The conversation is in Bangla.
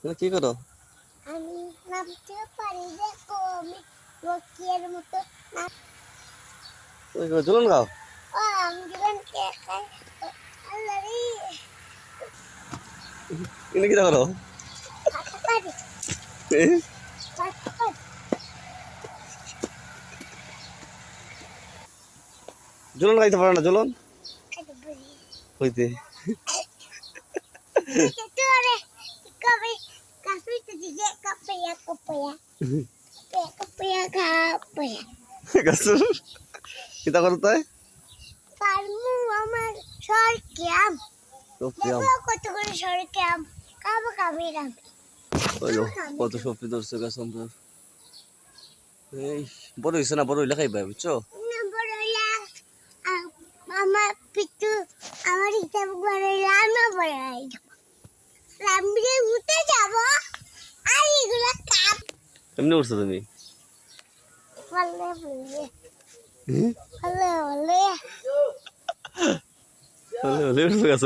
তুমি কি করো? আমি নামতে পারি দেখো আমি রকিয়ের মতো তুমি? ঝুলন গাও আমি যখন কে খাই? আল্লাহ রে। এনে কি করো? পারি। গাইতে পারো। না ঝুলন হইতে কিতা আমার গাছ আমার রামবিরে উঠে যাব। আর এগুলো কাপ। এমনি উঠছো তুমি? উঠছো গাছ